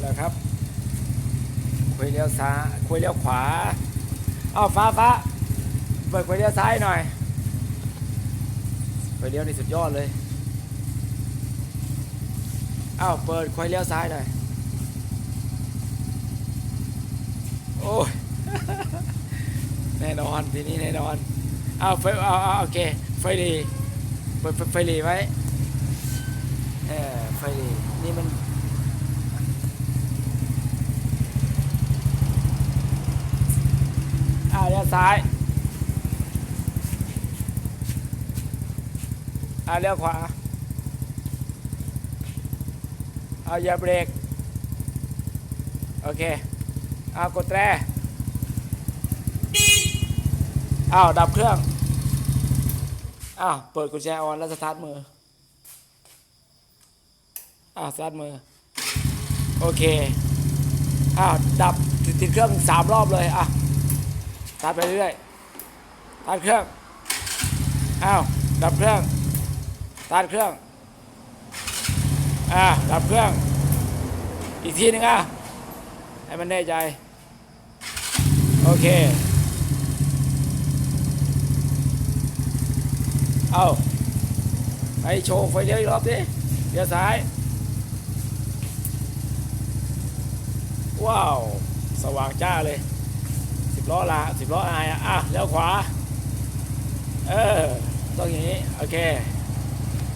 แล้วครับคุยเลี้ยวซ้ายคุยเลี้ยวขวาอ้าวฟ้าฟ้าเปิดคุยเลี้ยวซ้ายหน่อยคุยเลี้ยวนี่สุดยอดเลยอ้าวเปิดคุยเลี้ยวซ้ายหน่อยโอ้ยแน่นอนทีนี้แน่นอนเอาไฟเอาเอาโอเคไฟดีเปิดไฟไฟดีไว้เออไฟดีนี่มันอ่า เลี้ยวซ้ายอ่าเลี้ยวขวาเอาอย่าเบรกโอเคเอากดแตรอ้าวดับเครื่องอ้าวเปิดกุญแจออนแล้วสตาร์ทมืออ้าวสตาร์ทมือโอเคอ้าวดับติดเครื่องสามรอบเลยอะ ตาร์ทไปเรื่อยสตาร์ทเครื่องอ้าวดับเครื่องตาร์ทเครื่องอ่าดับเครื่อง อีกทีหนึงอะให้มันแน่ใจ โอเค เอาไปโชว์ไฟเลี้ยวอีกรอบดิเลี้ยวซ้าย ว้าว สว่างจ้าเลย ล้อละสิบล้ออายอะอะเลี้ยวขวา เออ ต้องอย่างนี้ โอเค